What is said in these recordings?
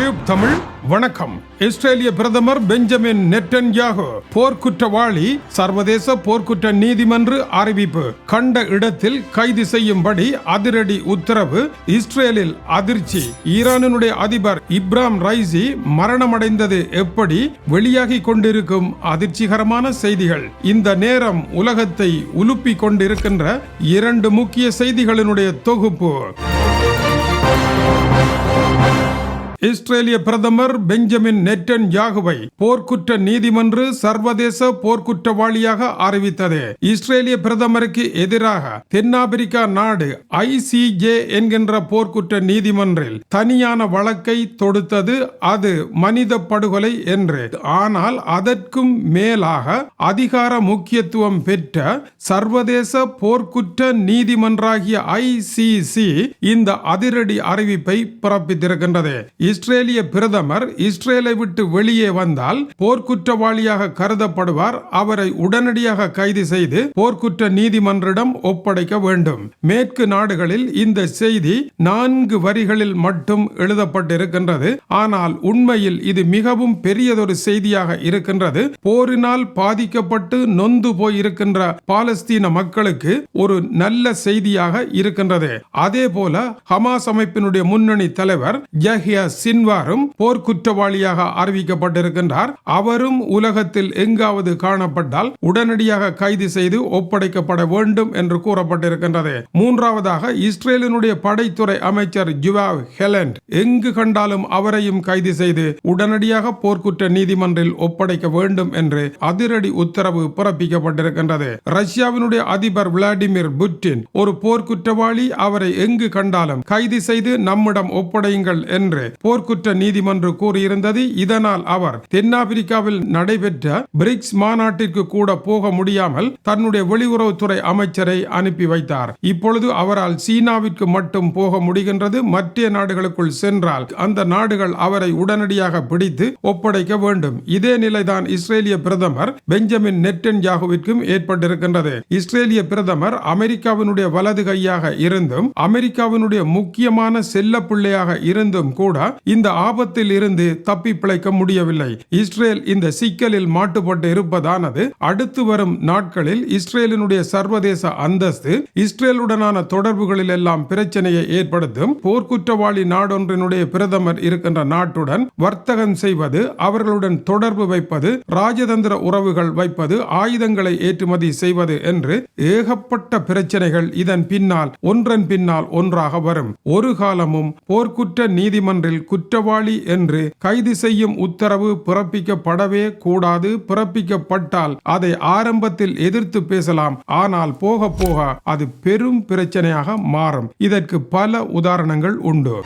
Tube Tamil வணக்கம். இஸ்ரேலிய பிரதமர் பெஞ்சமின் நெட்டன்யாகு போர்க்குற்றவாளி சர்வதேச போர்க்குற்ற நீதிமன்று அறிவிப்பு. கண்ட இடத்தில் கைது செய்யும்படி அதிரடி உத்தரவு இஸ்ரேலில் அதிர்ச்சி. ஈரானினுடைய அதிபர் இப்ராம் ரைசி மரணமடைந்தது எப்படி வெளியாகி கொண்டிருக்கும் அதிர்ச்சிகரமான செய்திகள். இந்த நேரம் உலகத்தை உலுப்பிக் கொண்டிருக்கின்ற இரண்டு முக்கிய செய்திகளினுடைய தொகுப்பு. இஸ்ரேலிய பிரதமர் பெஞ்சமின் நெட்டன் யாகுவை போர்க்குற்ற நீதிமன்று சர்வதேச போர்க்குற்றவாளியாக அறிவித்தது. இஸ்ரேலிய பிரதமருக்கு எதிராக தென்னாப்பிரிக்கா நாடு ஐசிஜே என்கின்ற போர்க்குற்ற நீதிமன்றில் தனியான வழக்கை தொடுத்தது. அது மனித படுகொலை என்று. ஆனால் அதற்கும் மேலாக அதிகார முக்கியத்துவம் பெற்ற சர்வதேச போர்க்குற்ற நீதிமன்றாகிய ஐசிசி இந்த அதிரடி அறிவிப்பை பிறப்பித்திருக்கின்றது. இஸ்ரேலிய பிரதமர் இஸ்ரேலை விட்டு வெளியே வந்தால் போர்க்குற்றவாளியாக கருதப்படுவார். அவரை உடனடியாக கைது செய்து போர்க்குற்ற நீதிமன்றிடம் ஒப்படைக்க வேண்டும். மேற்கு நாடுகளில் இந்த செய்தி நான்கு வரிகளில் மட்டும் எழுதப்பட்டிருக்கின்றது. ஆனால் உண்மையில் இது மிகவும் பெரியதொரு செய்தியாக இருக்கின்றது. போரினால் பாதிக்கப்பட்டு நொந்து போய் இருக்கின்ற பாலஸ்தீன மக்களுக்கு ஒரு நல்ல செய்தியாக இருக்கின்றது. அதே போல ஹமாஸ் அமைப்பினுடைய முன்னணி தலைவர் ஜஹியா சின்வாரும் போர்க்குற்றவாளியாக அறிவிக்கப்பட்டிருக்கின்றார். அவரும் உலகத்தில் எங்காவது காணப்பட்டால் உடனடியாக கைது செய்து ஒப்படைக்கப்பட வேண்டும் என்று கூறப்பட்டிருக்கின்றது. மூன்றாவதாக இஸ்ரேலினுடைய படைத்துறை அமைச்சர் ஜுவாவ் ஹெலண்ட் எங்கு கண்டாலும் அவரையும் கைது செய்து உடனடியாக போர்க்குற்ற நீதிமன்றில் ஒப்படைக்க வேண்டும் என்று அதிரடி உத்தரவு பிறப்பிக்கப்பட்டிருக்கின்றது. ரஷ்யாவினுடைய அதிபர் விளாடிமிர் புட்டின் ஒரு போர்க்குற்றவாளி அவரை எங்கு கண்டாலும் கைது செய்து நம்மிடம் ஒப்படையுங்கள் என்று போர்க்குற்ற நீதிமன்று கூறியிருந்தது. இதனால் அவர் தென்னாப்பிரிக்காவில் நடைபெற்ற பிரிக்ஸ் மாநாட்டிற்கு கூட போக முடியாமல் தன்னுடைய வெளியுறவுத்துறை அமைச்சரை அனுப்பி வைத்தார். இப்பொழுது அவரால் சீனாவிற்கு மட்டும் போக முடிகின்றது. மற்ற நாடுகளுக்குள் சென்றால் அந்த நாடுகள் அவரை உடனடியாக பிடித்து ஒப்படைக்க வேண்டும். இதே நிலைதான் இஸ்ரேலிய பிரதமர் பெஞ்சமின் நெட்டன் யாகுவிற்கும் ஏற்பட்டிருக்கின்றது. இஸ்ரேலிய பிரதமர் அமெரிக்காவினுடைய வலது கையாக இருந்தும் அமெரிக்காவினுடைய முக்கியமான செல்ல பிள்ளையாக இருந்தும் கூட இந்த ஆபத்தில் இருந்து தப்பி பிழைக்க முடியவில்லை. இஸ்ரேல் இந்த சிக்கலில் மாட்டுப்பட்டு இருப்பதானது? அடுத்து வரும் நாட்களில் இஸ்ரேலினுடைய சர்வதேச அந்தஸ்து இஸ்ரேலுடனான தொடர்புகளில் எல்லாம் பிரச்சனையை ஏற்படுத்தும். போர்க்குற்றவாளி நாடொன்றினுடைய பிரதமர் இருக்கின்ற நாட்டுடன் வர்த்தகம் செய்வது அவர்களுடன் தொடர்பு வைப்பது ராஜதந்திர உறவுகள் வைப்பது ஆயுதங்களை ஏற்றுமதி செய்வது என்று ஏகப்பட்ட பிரச்சனைகள் இதன் பின்னால் ஒன்றன் பின்னால் ஒன்றாக வரும். ஒரு காலமும் போர்க்குற்ற நீதிமன்றில் குற்றவாளி என்று கைது செய்யும் உத்தரவு பிறப்பிக்கப்படவே கூடாது பிறப்பிக்கப்பட்டால் அதை ஆரம்பத்தில் எதிர்த்து பேசலாம். ஆனால் போக போக அது பெரும் பிரச்சனையாக மாறும். இதற்கு பல உதாரணங்கள் உண்டு.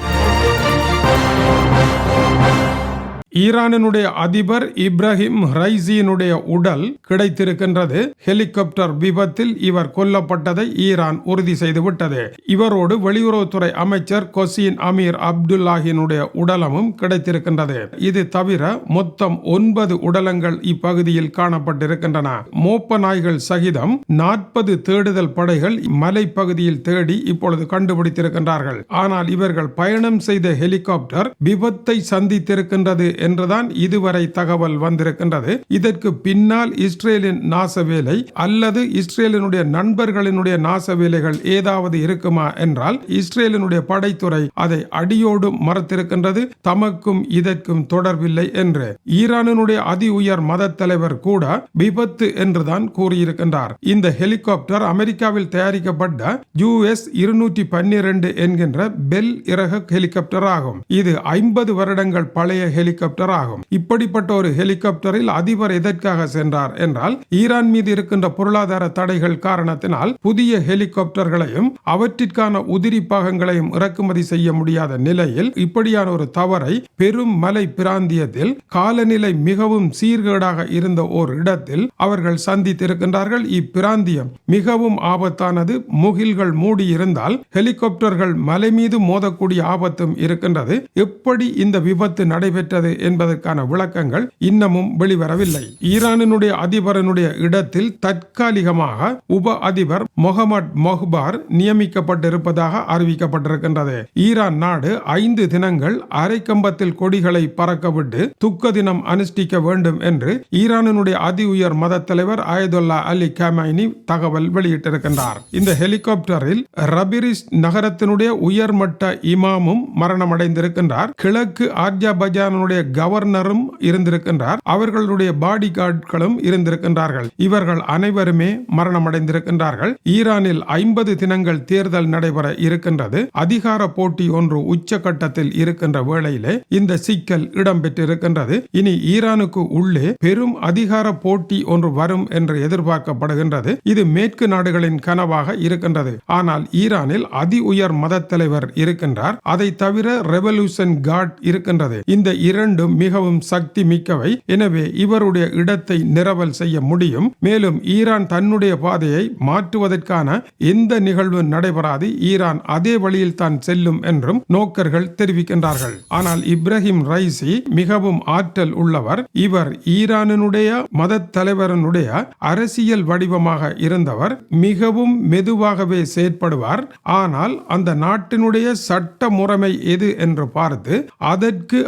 ஈரானினுடைய அதிபர் இப்ராஹிம் ரைசியினுடைய உடல் கிடைத்திருக்கின்றது. ஹெலிகாப்டர் விபத்தில் இவர் கொல்லப்பட்டதை ஈரான் உறுதி செய்துவிட்டது. இவரோடு வெளியுறவுத்துறை அமைச்சர் கொசின் அமீர் அப்துல்லாஹினுடைய உடலமும் கிடைத்திருக்கின்றது. இது தவிர மொத்தம் ஒன்பது உடலங்கள் இப்பகுதியில் காணப்பட்டிருக்கின்றன. மோப்ப நாய்கள் சகிதம் நாற்பது தேடுதல் படைகள் மலைப்பகுதியில் தேடி இப்பொழுது கண்டுபிடித்திருக்கின்றார்கள். ஆனால் இவர்கள் பயணம் செய்த ஹெலிகாப்டர் விபத்தை சந்தித்திருக்கின்றது என்றுதான் இதுவரை தகவல் வந்திருக்கின்றது. இதற்கு பின்னால் இஸ்ரேலின் நாச வேலை அல்லது இஸ்ரேலினுடைய நண்பர்களினுடைய நாச வேலைகள் ஏதாவது இருக்குமா என்றால் இஸ்ரேலினுடைய படைத்துறை அதை அடியோடு மறத்திருக்கின்றது. தமக்கும் இதற்கும் தொடர்பில்லை என்று. ஈரானினுடைய அதி உயர் மத தலைவர் கூட விபத்து என்றுதான் கூறியிருக்கின்றார். இந்த ஹெலிகாப்டர் அமெரிக்காவில் தயாரிக்கப்பட்ட யூஎஸ் இருநூற்றி பன்னிரண்டு என்கின்ற பெல் இறக ஹெலிகாப்டர் ஆகும். இது ஐம்பது வருடங்கள் பழைய ஹெலிகாப்டர் ஆகும். இப்படிப்பட்ட ஒரு ஹெலிகாப்டரில் அதிபர் எதற்காக சென்றார் என்றால் ஈரான் மீது இருக்கின்ற பொருளாதார தடைகள் காரணத்தினால் புதிய ஹெலிகாப்டர்களையும் அவற்றிற்கான உதிரி பாகங்களையும் இறக்குமதி செய்ய முடியாத நிலையில் இப்படியான ஒரு தவறை பெரும் மலை பிராந்தியத்தில் காலநிலை மிகவும் சீர்கேடாக இருந்த ஓர் இடத்தில் அவர்கள் சந்தித்திருக்கின்றார்கள். இப்பிராந்தியம் மிகவும் ஆபத்தானது. முகில்கள் மூடி இருந்தால் ஹெலிகாப்டர்கள் மலை மீது மோதக்கூடிய ஆபத்தும் இருக்கின்றது. எப்படி இந்த விபத்து நடைபெற்றது என்பதற்கான விளக்கங்கள் இன்னமும் வெளிவரவில்லை. ஈரானினுடைய அதிபரனுடைய இடத்தில் தற்காலிகமாக உப அதிபர் முகமது மொஹ்பார் நியமிக்கப்பட்டிருப்பதாக அறிவிக்கப்பட்டிருக்கின்றது. ஈரான் நாடு ஐந்து தினங்கள் அரைக்கம்பத்தில் கொடிகளை பறக்கவிட்டு துக்க தினம் அனுஷ்டிக்க வேண்டும் என்று ஈரானினுடைய அதி உயர் மத தலைவர் அயதுல்லா அலி கமைனி தகவல் வெளியிட்டிருக்கின்றார். இந்த ஹெலிகாப்டரில் ரபிரிஸ் நகரத்தினுடைய உயர்மட்ட இமாமும் மரணமடைந்திருக்கின்றார். கிழக்கு ஆர்ஜாபஜானுடைய கவர்னரும் இருந்திருக்கின்றார். அவர்களுடைய பாடி கார்டுகளும் இருந்திருக்கின்றார்கள். இவர்கள் அனைவருமே மரணமடைந்திருக்கின்றார்கள். ஈரானில் ஐம்பது தினங்கள் தேர்தல் நடைபெற இருக்கின்றது. அதிகார போட்டி ஒன்று உச்சகட்டத்தில் இருக்கின்ற வேளையிலே இந்த சிக்கல் இடம்பெற்றிருக்கின்றது. இனி ஈரானுக்கு உள்ளே பெரும் அதிகார போட்டி ஒன்று வரும் என்று எதிர்பார்க்கப்படுகின்றது. இது மேற்கு நாடுகளின் கனவாக இருக்கின்றது. ஆனால் ஈரானில் அதி உயர் மத தலைவர் இருக்கின்றார். அதை தவிர ரெவல்யூஷன் கார்ட் இருக்கின்றது. இந்த இரண்டு இரண்டும் மிகவும் சக்தி மிக்கவை. எனவே இவருடைய இடத்தை நிரவல் செய்ய முடியும். மேலும் ஈரான் தன்னுடைய பாதையை மாற்றுவதற்கான எந்த நிகழ்வும் நடைபெறாது. ஈரான் அதே வழியில் தான் செல்லும் என்றும் நோக்கர்கள் தெரிவிக்கின்றார்கள். ஆனால் இப்ராஹிம் ரைசி மிகவும் ஆற்றல் உள்ளவர். இவர் ஈரானினுடைய மத தலைவரனுடைய அரசியல் வடிவமாக இருந்தவர். மிகவும் மெதுவாகவே செயற்படுவார். ஆனால் அந்த நாட்டினுடைய சட்ட முறைமை எது என்று பார்த்து அதற்கு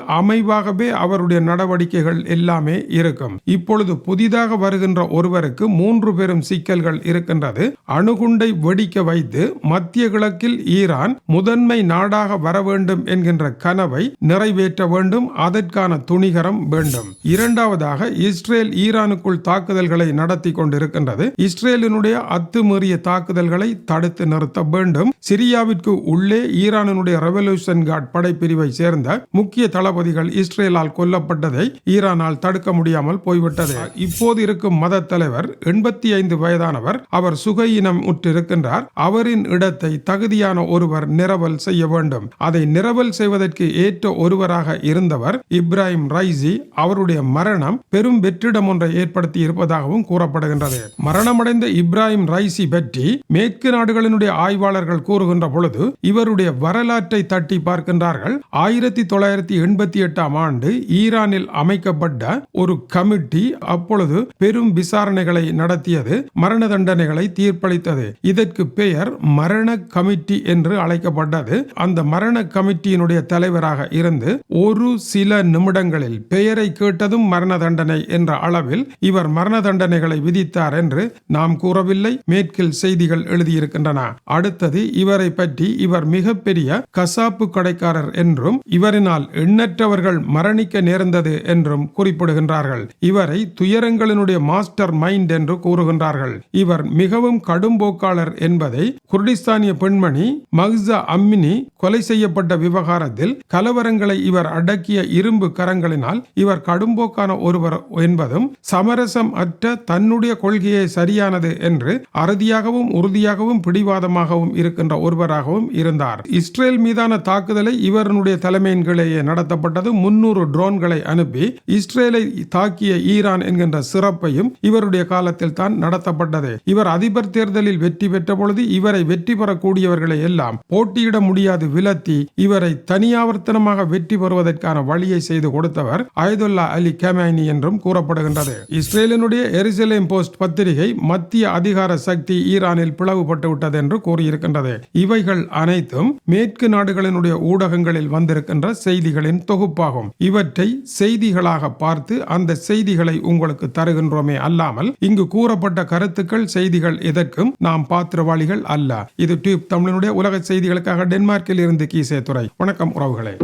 அமைவாகவே அவருடைய நடவடிக்கைகள் எல்லாமே இருக்கும். இப்பொழுது புதிதாக வருகின்ற ஒருவருக்கு மூன்று பெரும் சிக்கல்கள் இருக்கின்றது. அணுகுண்டை வெடிக்க வைத்து மத்திய கிழக்கில் ஈரான் முதன்மை நாடாக வர வேண்டும் என்கின்ற கனவை நிறைவேற்ற வேண்டும். அதற்கான துணிகரம் வேண்டும். இரண்டாவதாக இஸ்ரேல் ஈரானுக்குள் தாக்குதல்களை நடத்தி கொண்டிருக்கின்றது. இஸ்ரேலினுடைய அத்துமீறிய தாக்குதல்களை தடுத்து நிறுத்த வேண்டும். சிரியாவிற்கு உள்ளே ஈரானினுடைய ரெவல்யூஷன் கார்ட் படைப்பிரிவை சேர்ந்த முக்கிய தளபதிகள் இஸ்ரேல் இஸ்ரேலால் கொல்லப்பட்டதை ஈரானால் தடுக்க முடியாமல் போய்விட்டது. இப்போது இருக்கும் மத தலைவர் எண்பத்தி ஐந்து வயதானவர் அவர் சுகையினம் உற்றிருக்கின்றார். அவரின் இடத்தை தகுதியான ஒருவர் நிரவல் செய்ய வேண்டும். அதை நிரவல் செய்வதற்கு ஏற்ற ஒருவராக இருந்தவர் இப்ராஹிம் ரைசி. அவருடைய மரணம் பெரும் வெற்றிடம் ஒன்றை ஏற்படுத்தி இருப்பதாகவும் கூறப்படுகின்றது. மரணமடைந்த இப்ராஹிம் ரைசி பற்றி மேற்கு நாடுகளினுடைய ஆய்வாளர்கள் கூறுகின்ற பொழுது இவருடைய வரலாற்றை தட்டி பார்க்கின்றார்கள். ஆயிரத்தி தொள்ளாயிரத்தி எண்பத்தி எட்டாம் ஆண்டு ஆண்டு ஈரானில் அமைக்கப்பட்ட ஒரு கமிட்டி அப்பொழுது பெரும் விசாரணைகளை நடத்தியது மரண தண்டனைகளை தீர்ப்பளித்தது. இதற்கு பெயர் மரண கமிட்டி என்று அழைக்கப்பட்டது. அந்த மரண கமிட்டியினுடைய தலைவராக இருந்து ஒரு சில நிமிடங்களில் பெயரை கேட்டதும் மரண தண்டனை என்ற அளவில் இவர் மரண தண்டனைகளை விதித்தார் என்று நாம் கூறவில்லை. மேற்கில் செய்திகள் எழுதியிருக்கின்றன. அடுத்தது இவரை பற்றி இவர் மிகப்பெரிய கசாப்பு கடைக்காரர் என்றும் இவரினால் எண்ணற்றவர்கள் மரணிக்க நேர்ந்தது என்றும் குறிப்பிடுகின்றார்கள். இவரை துயரங்களினுடைய மாஸ்டர் மைண்ட் என்று கூறுகின்றார்கள். இவர் மிகவும் கடும் போக்காளர் என்பதை குர்டிஸ்தானிய பெண்மணி மஹ்சா அம்மினி கொலை செய்யப்பட்ட விவகாரத்தில் கலவரங்களை இவர் அடக்கிய இரும்பு கரங்களினால் இவர் கடும்போக்கான ஒருவர் என்பதும் சமரசம் அற்ற தன்னுடைய கொள்கையை சரியானது என்று அறுதியாகவும் உறுதியாகவும் பிடிவாதமாகவும் இருக்கின்ற ஒருவராகவும் இருந்தார். இஸ்ரேல் மீதான தாக்குதலை இவருடைய தலைமையின் கீழேயே நடத்தப்பட்டது முன்னூறு முன்னூறு ட்ரோன்களை அனுப்பி இஸ்ரேலை தாக்கிய ஈரான் என்கின்ற சிறப்பையும் இவருடைய காலத்தில் தான் நடத்தப்பட்டது. இவர் அதிபர் தேர்தலில் வெற்றி பெற்ற பொழுது இவரை வெற்றி பெறக்கூடியவர்களை எல்லாம் போட்டியிட முடியாது விலத்தி இவரை தனியாவர்த்தனமாக வெற்றி பெறுவதற்கான வழியை செய்து கொடுத்தவர் அயதுல்லா அலி கமேனி என்றும் கூறப்படுகின்றது. இஸ்ரேலினுடைய எரிசலேம் போஸ்ட் பத்திரிகை மத்திய அதிகார சக்தி ஈரானில் பிளவுபட்டு விட்டது என்று கூறியிருக்கின்றது. இவைகள் அனைத்தும் மேற்கு நாடுகளினுடைய ஊடகங்களில் வந்திருக்கின்ற செய்திகளின் தொகுப்பாகும். இவற்றை செய்திகளாக பார்த்து அந்த செய்திகளை உங்களுக்கு தருகின்றோமே அல்லாமல் இங்கு கூறப்பட்ட கருத்துக்கள் செய்திகள் எதற்கும் நாம் பாத்திரவாளிகள் அல்ல. இது டியூப் தமிழனுடைய உலக செய்திகளுக்காக டென்மார்க்கில் இருந்து கீசே துறை வணக்கம் உறவுகளே.